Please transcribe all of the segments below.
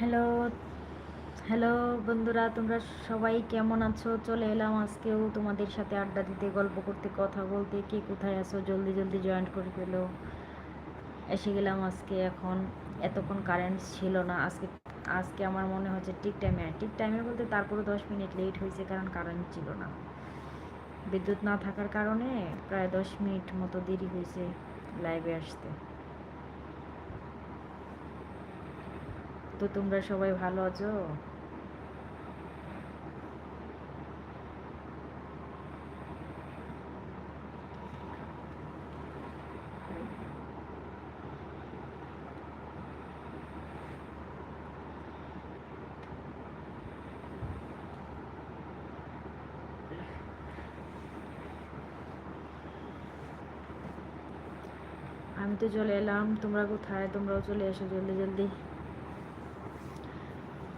Hello hello বন্ধুরা, তোমরা সবাই কেমন আছো? চলে এলাম আজকেও তোমাদের সাথে আড্ডা দিতে, গল্প করতে, কথা বলতে। কে কোথায় আছো? জলদি জলদি জয়েন করে ফেলো। এসে গেলাম আজকে এখন। এতক্ষণ কারেন্ট ছিল না। আজকে আজকে আমার মনে হচ্ছে ঠিক টাইমে ঠিক টাইমে বলতে তারপরে দশ মিনিট লেট হয়েছে, কারণ কারেন্ট ছিল না। বিদ্যুৎ না থাকার কারণে প্রায় দশ মিনিট মতো দেরি হয়েছে লাইভে আসতে। তো তোমরা সবাই ভালো আছো? আমি তো চলে এলাম। তোমরা কোথায়? তোমরাও চলে এসো জলদি জলদি।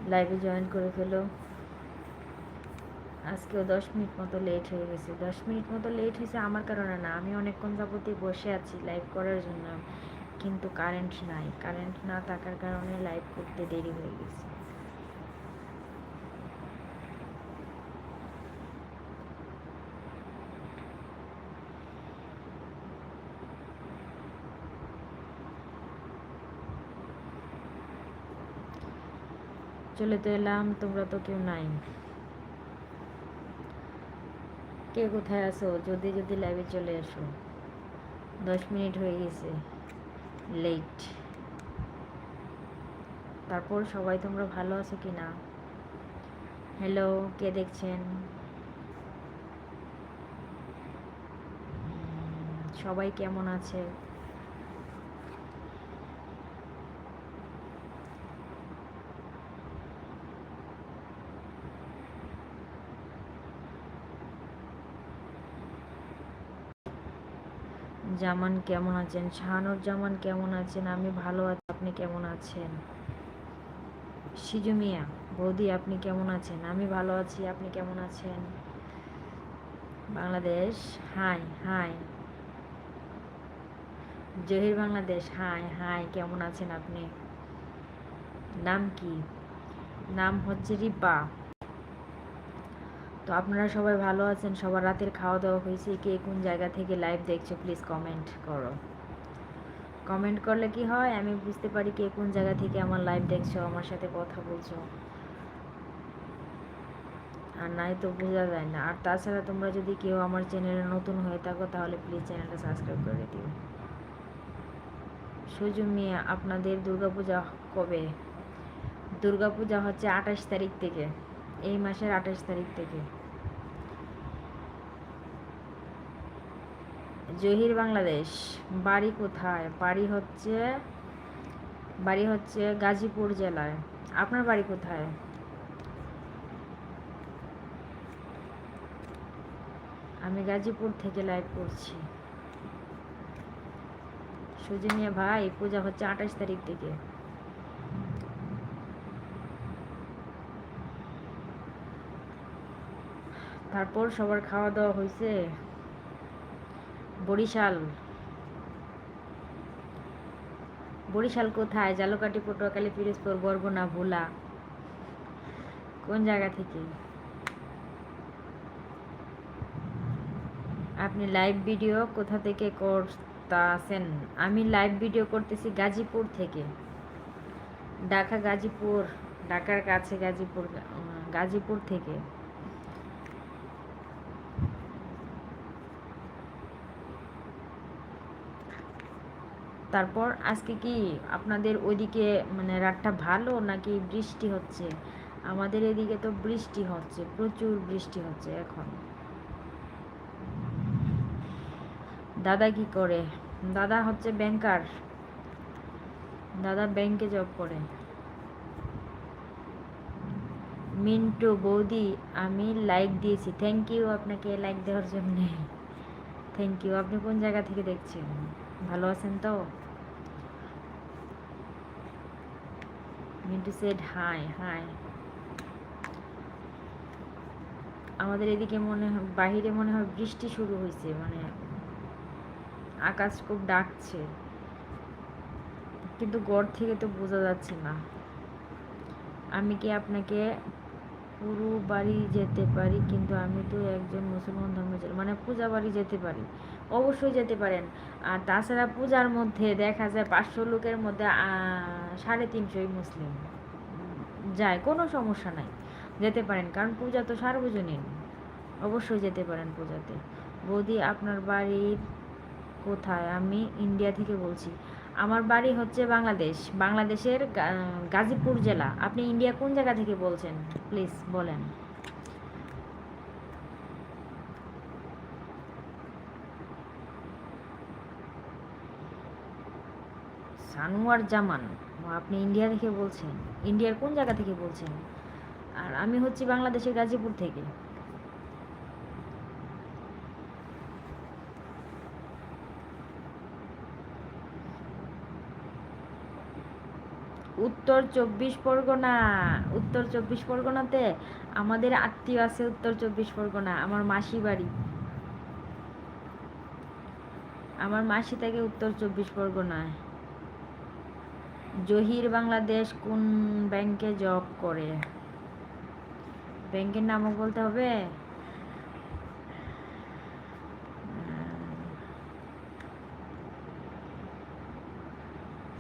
লাইভে জয়েন করে ফেলো। আজকেও দশ মিনিট মতো লেট হয়ে গেছে। দশ মিনিট মতো লেট হয়েছে আমার কারণে না, আমি অনেকক্ষণ যাবতীয় বসে আছি লাইভ করার জন্য। কিন্তু কারেন্ট নাই। কারেন্ট না থাকার কারণে লাইভ করতে দেরি হয়ে গেছে। চলে তো এলাম তোমরা তো কেউ নাই কে কোথায় আছো যদি যদি লাইভে চলে এসো দশ মিনিট হয়ে গেছে লেট তারপর সবাই তোমরা ভালো আছো কি না হ্যালো কে দেখছেন সবাই কেমন আছে জামান কেমন আছেন? শাহানুর জামান কেমন আছেন? আমি ভালো আছি, আপনি কেমন আছেন? সিজু মিয়া, বৌদি আপনি কেমন আছেন? আমি ভালো আছি, আপনি কেমন আছেন? Bangladesh, hi hi. Zahir Bangladesh, hi hi, কেমন আছেন আপনি? নাম কি? নাম হচ্ছে রিপা। তো আপনারা সবাই ভালো আছেন? সবার রাতের খাওয়া দাওয়া হয়েছে। কে কোন জায়গা থেকে লাইভ দেখছ প্লিজ কমেন্ট করো। কমেন্ট করলে কি হয়? আমি বুঝতে পারি কে কোন জায়গা থেকে আমার লাইভ দেখছ, আমার সাথে কথা বলছো। আর নাই তো বোঝা যায় না। আর তাছাড়া তোমরা যদি কেউ আমার চ্যানেলে নতুন হয়ে থাকো, তাহলে প্লিজ চ্যানেলটা সাবস্ক্রাইব করে দিও। সুজু মিয়া, আপনাদের দুর্গাপূজা কবে? দুর্গাপূজা হচ্ছে আঠাশ তারিখ থেকে। এই মাসের আঠাশ তারিখ থেকে। জহির বাংলাদেশ, বাড়ি কোথায়? বাড়ি হচ্ছে বাড়ি হচ্ছে গাজীপুর জেলায়। আপনার বাড়ি কোথায়? আমি গাজীপুর থেকে লাইভ করছি। সুজিনিয়া ভাই, পূজা হচ্ছে আঠাশ তারিখ থেকে। তারপর সবার খাওয়া দাওয়া হয়েছে বরিশাল। বরিশাল কোথায়? জালকাটি, পটুয়াখালী, পিরোজপুর, বরগুনা, ভোলা। কোন জায়গা থেকে? আপনি লাইভ ভিডিও কোথা থেকে করতেছেন? আমি লাইভ ভিডিও করতেছি গাজীপুর থেকে। ঢাকা, গাজীপুর, ঢাকার কাছে গাজীপুর গাজীপুর থেকে। তারপর আজকে কি আপনাদের ওইদিকে মানে রাতটা ভালো নাকি বৃষ্টি হচ্ছে? আমাদের এদিকে তো বৃষ্টি হচ্ছে, প্রচুর বৃষ্টি হচ্ছে এখন। দাদা কি করে? দাদা হচ্ছে ব্যাংকার দাদা ব্যাংকে জব করে। মিন্টু বৌদি, আমি লাইক দিয়েছি। থ্যাংক ইউ আপনাকে লাইক দেওয়ার জন্য। থ্যাংক ইউ আপনি কোন জায়গা থেকে দেখছেন? ভালো আছেন তো? মিন্টু সেড হাই হাই আমাদের এদিকে মনে হয়, বাহিরে মনে হয় বৃষ্টি শুরু হয়েছে মানে আকাশ খুব ডাকছে। কিন্তু গড় থেকে তো বোঝা যাচ্ছে না। আমি কি আপনাকে পুরো বাড়ি যেতে পারি? কিন্তু আমি তো একজন মুসলমান ধর্ম মানে পূজা বাড়ি যেতে পারি। অবশ্যই যেতে পারেন। আর তাছাড়া পূজার মধ্যে দেখা যায় পাঁচশো লোকের মধ্যে সাড়ে তিনশোই মুসলিম। যায়, কোনো সমস্যা নাই। যেতে পারেন, কারণ পূজা তো সার্বজনীন। অবশ্যই যেতে পারেন পূজাতে। বৌদি, আপনার বাড়ির কোথায়? আমি ইন্ডিয়া থেকে বলছি। আমার বাড়ি হচ্ছে বাংলাদেশ। বাংলাদেশের গাজীপুর জেলা। আপনি ইন্ডিয়া কোন জায়গা থেকে বলছেন? প্লিজ, বলেন। সানোয়ার জামান আপনি ইন্ডিয়া থেকে বলছেন। ইন্ডিয়ার কোন জায়গা থেকে বলছেন? আর আমি হচ্ছি বাংলাদেশের গাজীপুর থেকে। উত্তর চব্বিশ পরগনা, উত্তর চব্বিশ পরগনাতে আমাদের আত্মীয় আছে উত্তর চব্বিশ পরগনা, আমার মাসি বাড়ি। আমার মাসি থেকে উত্তর চব্বিশ পরগনায়। জহির বাংলাদেশ কোন ব্যাংকে জব করে? ব্যাংকের নামও বলতে হবে।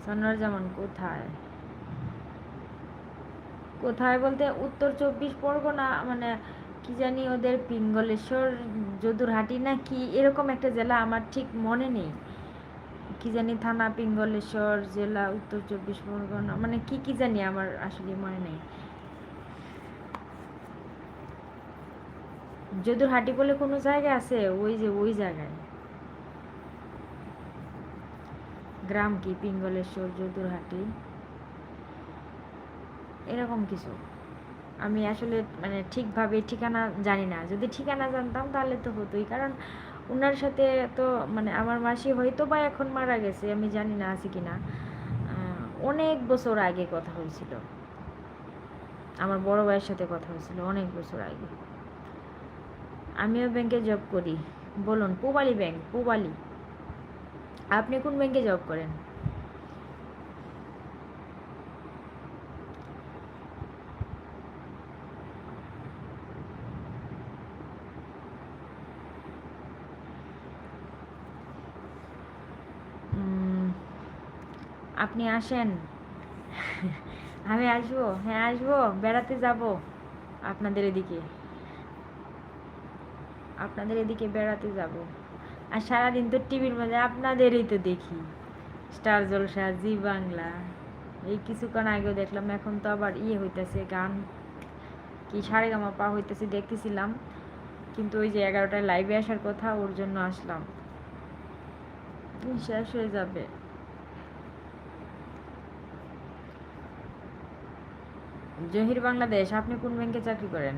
সনোয়ার কোথায়? কোথায় বলতে উত্তর চব্বিশ পরগনা মানে কি জানি ওদের পিঙ্গলেশ্বর, যদুরহাটি না কি এরকম একটা জেলা আমার ঠিক মনে নেই। কি জানি থানা পিঙ্গলেশ্বর, জেলা উত্তর চব্বিশ পরগনা মানে কি কি জানি আমার আসলে মনে নেই। যদুরহাটি বলে কোনো জায়গা আছে? ওই যে, ওই জায়গায়। গ্রাম কি? পিঙ্গলেশ্বর, যদুরহাটি। এরকম কিছু। আমি আসলে মানে ঠিকভাবে ঠিকানা জানি না। যদি ঠিকানা জানতাম তাহলে তো হতোই। কারণ ওনার সাথে তো মানে আমার মাসি হয়তো বা এখন মারা গেছে, আমি জানি না আছে কি না অনেক বছর আগে কথা হয়েছিল। আমার বড় ভাইয়ের সাথে কথা হয়েছিল অনেক বছর আগে। আমিও ব্যাংকে জব করি। বলুন, পুবালি ব্যাংক, পুবালি। আপনি কোন ব্যাংকে জব করেন? আপনি আসেন। আমি আসব হ্যাঁ আসব, বেড়াতে যাব আপনাদের এদিকে। আপনাদের এদিকে বেড়াতে যাব। আর সারাদিন তো টিভির মধ্যে আপনাদেরই তো দেখি। Star Jalsha, Zee Bangla. এই কিছুক্ষণ আগেও দেখলাম, এখন তো আবার ইয়ে হইতেছে গান। কি সারে গামা পা হইতেছে দেখতেছিলাম। কিন্তু ওই যে এগারোটায় লাইভে আসার কথা, ওর জন্য আসলাম। শেষ হয়ে যাবে। জহির বাংলাদেশ আপনি কোন ব্যাংকে চাকরি করেন?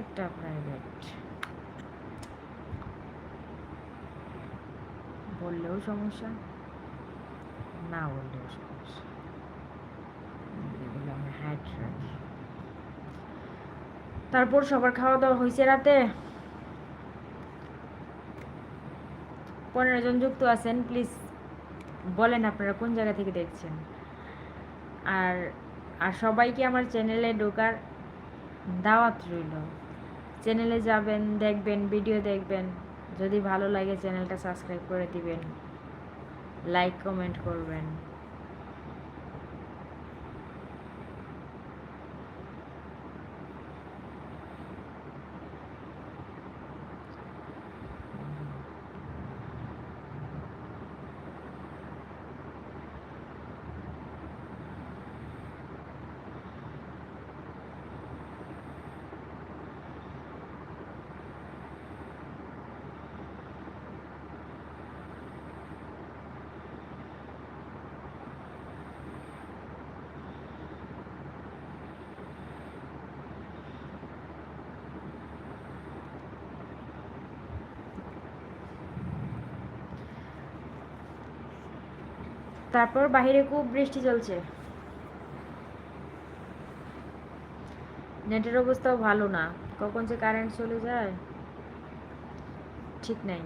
একটা প্রাইভেট বললেও সমস্যা, না বললেও সমস্যা। এগুলো আমি হাইট তারপর সবার খাওয়া দাওয়া হয়েছে রাতে। পনেরো জন যুক্ত আছেন, প্লিজ বলেন আপনারা কোন জায়গা থেকে দেখছেন। আর আর সবাইকে আমার চ্যানেলে ঢোকার দাওয়াত রইল? চ্যানেলে যাবেন, দেখবেন, ভিডিও দেখবেন। যদি ভালো লাগে চ্যানেলটা সাবস্ক্রাইব করে দিবেন লাইক কমেন্ট করবেন। তারপর বাহিরে খুব বৃষ্টি চলছে। নেটের অবস্থাও ভালো না। কখন যে কারেন্ট চলে যায়, ঠিক নাই।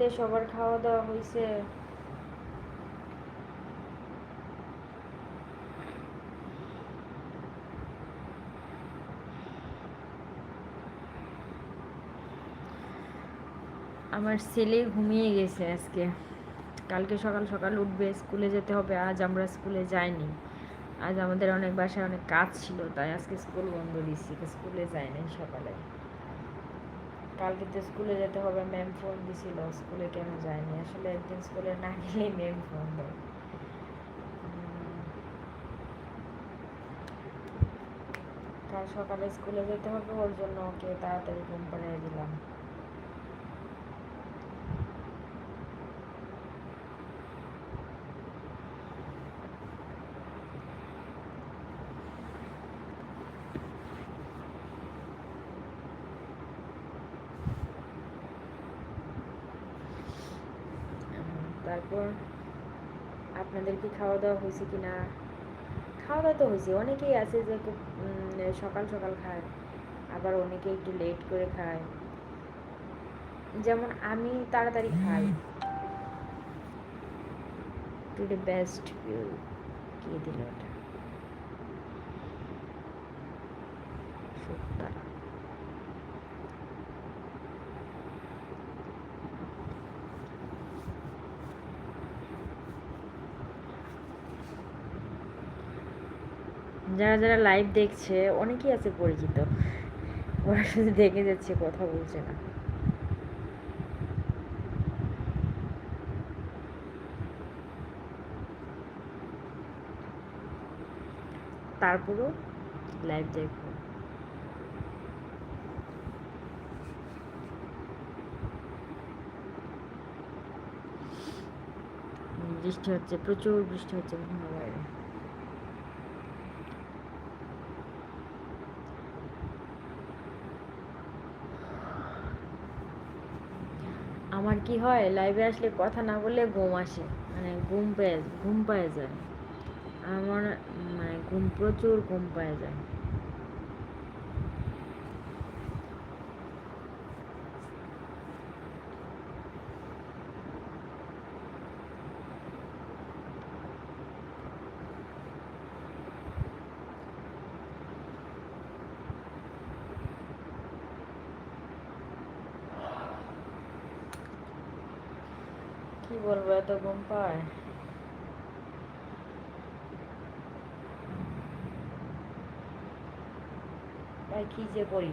রাতে সবার খাওয়া দাওয়া হয়েছে আমার ছেলে ঘুমিয়ে গেছে আজকে। কালকে সকাল সকাল উঠবে, স্কুলে যেতে হবে, আজ আমরা স্কুলে যাইনি। আজ আমাদের অনেক বাসায় অনেক কাজ ছিল, তাই আজকে স্কুল বন্ধ দিচ্ছি স্কুলে যাইনি সকালে। কালকে তো স্কুলে যেতে হবে ম্যাম ফোন দিছিল, স্কুলে কেন যায়নি? আসলে একদিন স্কুলে না গেলেই ম্যাম ফোন দেয়। কাল সকালে স্কুলে যেতে হবে, ওর জন্য ওকে তাড়াতাড়ি ঘুম পাড়িয়ে দিলাম। তারপর আপনাদের কি খাওয়া দাওয়া হয়েছে কি না খাওয়া দাওয়া তো হয়েছে। অনেকেই আছে যে খুব সকাল সকাল খায়, আবার অনেকে একটু লেট করে খায়। যেমন আমি তাড়াতাড়ি খাই। টুডে বেস্ট ভিউ কে দিল ওটা সুতারা যারা যারা লাইভ দেখছে, অনেকেই আছে পরিচিত। ওরা শুধু দেখে যাচ্ছে, কথা বলছে না। তারপরও লাইভ দেখব। বৃষ্টি হচ্ছে, প্রচুর বৃষ্টি হচ্ছে, মনে হয় বাইরে আমার কি হয়? লাইভে আসলে কথা না বললে ঘুম আসে। মানে ঘুম পেয়ে, ঘুম পায়ে যায়। আমার মানে ঘুম প্রচুর ঘুম পায়ে যায় কি বলব পায় তাই কি যে করি?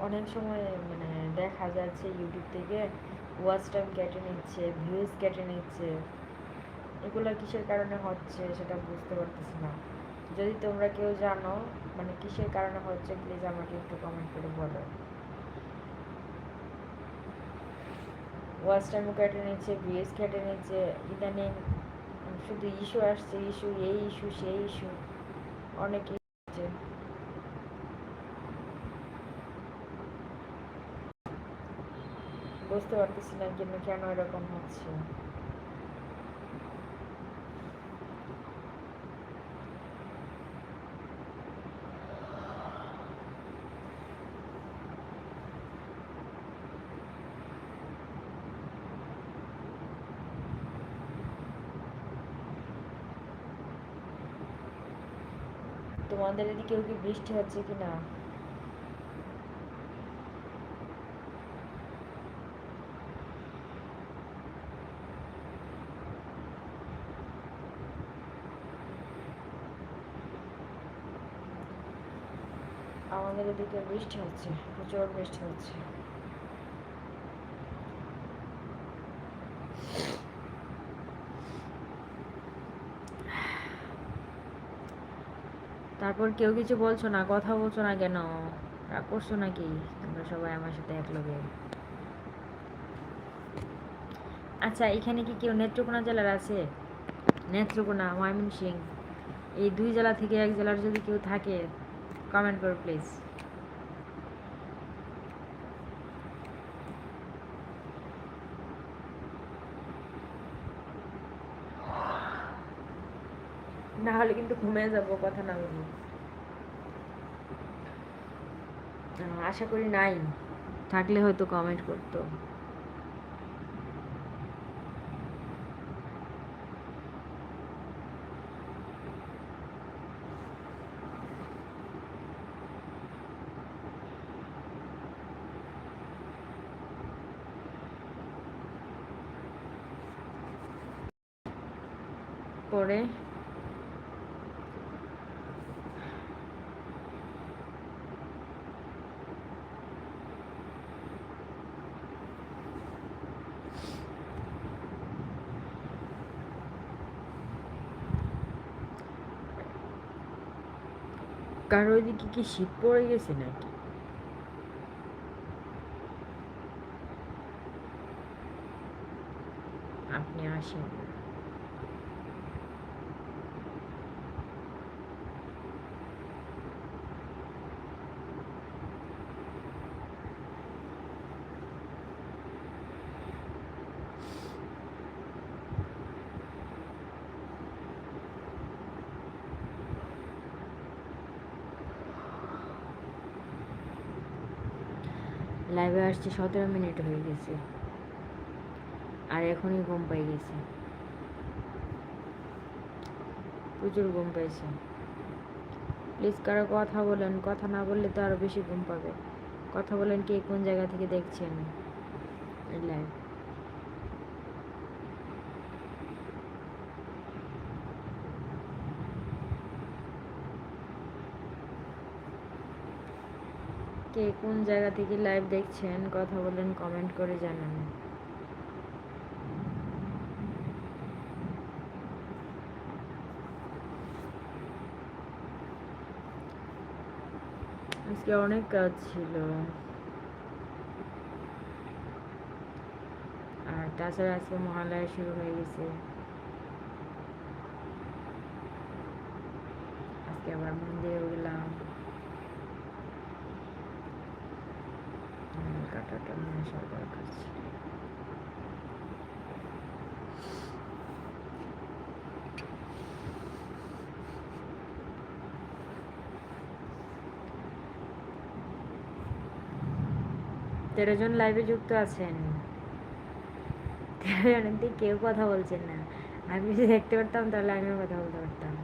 অনেক সময় মানে দেখা যাচ্ছে ইউটিউব থেকে ওয়াচ টাইম কেটে নিচ্ছে ভিউজ কেটে নিচ্ছে। এগুলো কিসের কারণে হচ্ছে সেটা বুঝতে পারতেছি না। যদি তোমরা কেউ জানো মানে কিসের কারণে হচ্ছে প্লিজ আমাকে একটু কমেন্ট করে বলো। টাইমও কেটে নিচ্ছে ভিউজ কেটে নিচ্ছে, ইদানিং শুধু ইস্যু আসছে ইস্যু এই ইস্যু সেই ইস্যু অনেক বুঝতে পারতেছি না কেন কেন এরকম হচ্ছে। তোমাদের এদিকেও কি বৃষ্টি হচ্ছে কি না? আমাদের এদিকে বৃষ্টি হচ্ছে প্রচুর বৃষ্টি হচ্ছে। তারপর কেউ কিছু বলছো না, কথা বলছো না কেন? রাগ করছ নাকি? তোমরা সবাই আমার সাথে এক লগে আচ্ছা এখানে কি কেউ নেত্রকোনা জেলার আছে? নেত্রকোনা ময়মনসিং এই দুই জেলা থেকে এক জেলার যদি কেউ থাকে কমেন্ট করো প্লিজ না হলে কিন্তু ঘুমিয়ে যাব, কথা না বলব আশা করি নাই। থাকলে হয়তো কমেন্ট করতো পরে কারও ওইদিকে কি শীত পড়ে গেছে নাকি? আপনি আসেন। লাইভে আসছে সতেরো মিনিট হয়ে গেছে। আর এখনই ঘুম পাই গেছে। প্রচুর ঘুম পাইছে। প্লিজ কারও কথা বলেন, কথা না বললে তো আরও বেশি ঘুম পাবে। কথা বলেন কে কোন জায়গা থেকে দেখছেন? লাইভ কে কোন জায়গা থেকে লাইভ দেখছেন, কথা বলেন কমেন্ট করে জানান। আজকে অনেক কাজ ছিল। আর তাছাড়া আজকে মহালয়া শুরু হয়ে গেছে। আজকে আবার মন্দিরে গেলাম। কাটাটা মনে কাছে তেরো জন লাইভে যুক্ত আছেন। তেরো জনের কেউ কথা বলছেন না। আমি যদি দেখতে পারতাম তাহলে আমিও কথা বলতে পারতাম।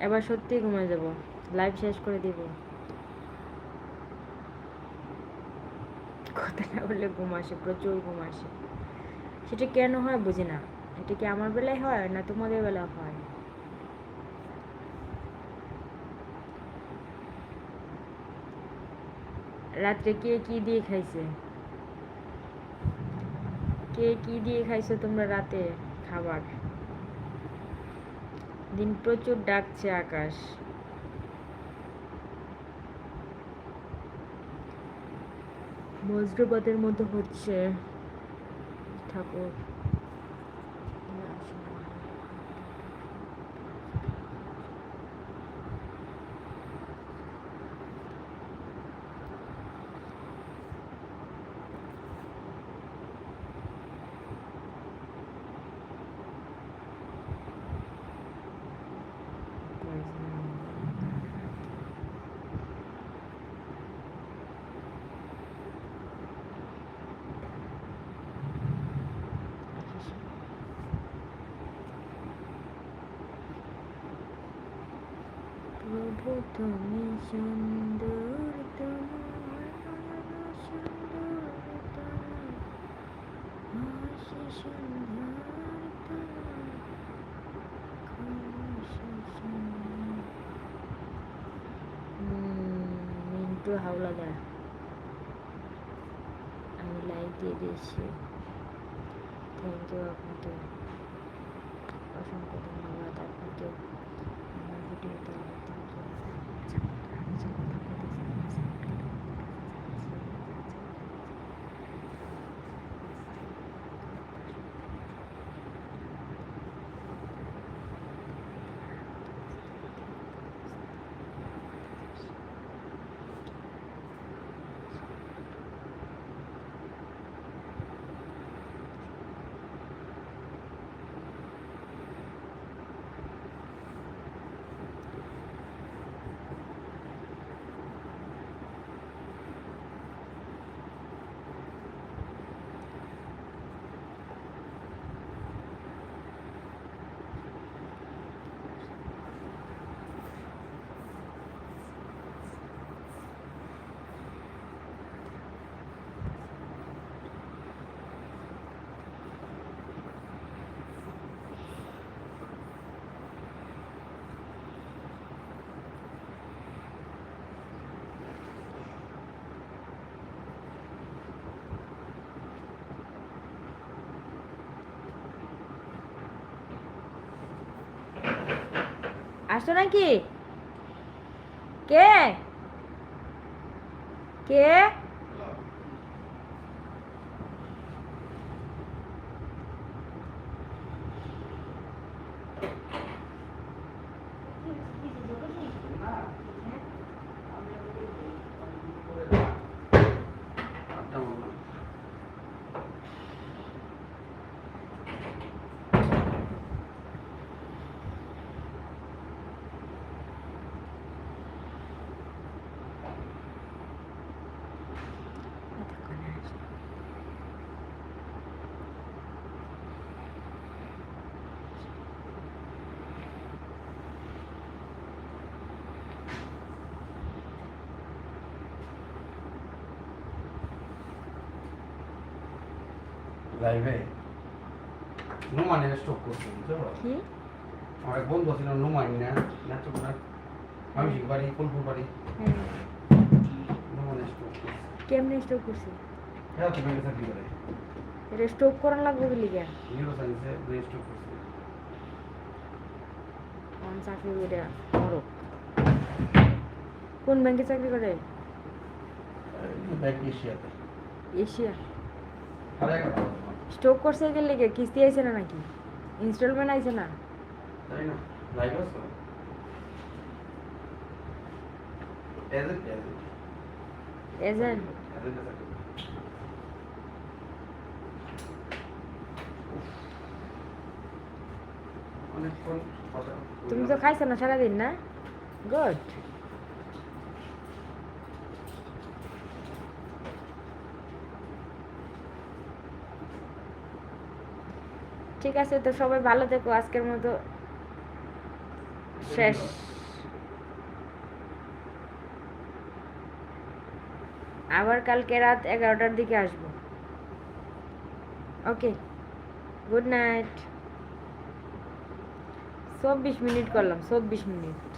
এবার সত্যি ঘুমিয়ে যাব। লাইভ শেষ করে দিব। কথা না বললে ঘুম আসে, প্রচুর ঘুম আসে। সেটা কেন হয় বুঝি না। এটা কি আমার বেলায় হয় না তোমাদের বেলায় হয়? রাত্রে কে কি দিয়ে খাইছে? কে কি দিয়ে খাইছো তোমরা রাতে খাবার? দিন প্রচুর ডাকছে আকাশ। বজ্রপাতের মতো হচ্ছে ঠাকুর। তুমি সুন্দর তোমার সুন্দর তোমার সুন্দর তোমার খুশি উম, একটু হাওলা দেয় আমি লাইক দিয়ে দিয়েছি থ্যাংক ইউ আপনাকে অসংখ্য ধন্যবাদ আপনাকে আমার ভিডিওতে লাইক থ্যাংক ইউ আসছো নাকি? কে? কে? লাইভে নুমানে স্টক করছে বুঝতে পারো? কি? আমার এক বন্ধু ছিল নুমাইন না নেত্রকোনার মামিসিক বাড়ি ফুলপুর বাড়ি। নুমানে স্টক করছে। কেমনে স্টোক করছি? হ্যাঁ তুমি এটা চাকরি করে এটা স্টোক করার লাগবে কি লিগা নিউরো সায়েন্সে রেজিস্টার করছে। কোন চাকরি করে? করো কোন ব্যাংকে চাকরি করে? ব্যাংক এশিয়াতে এশিয়া আরে স্টোক করছে গেলে লিগে কিস্তি আইছে না নাকি? ইনস্টলমেন্ট আইছে না? তাই না লাইভ আছে? এজেন্ট তুমি তো খাইছো না সারাদিন না? গুড ঠিক আছে, তো সবাই ভালো থেকো আজকের মতো। শেষ। আবার কালকে রাত এগারোটার দিকে আসব। Okay, good night. চব্বিশ মিনিট করলাম, চব্বিশ মিনিট।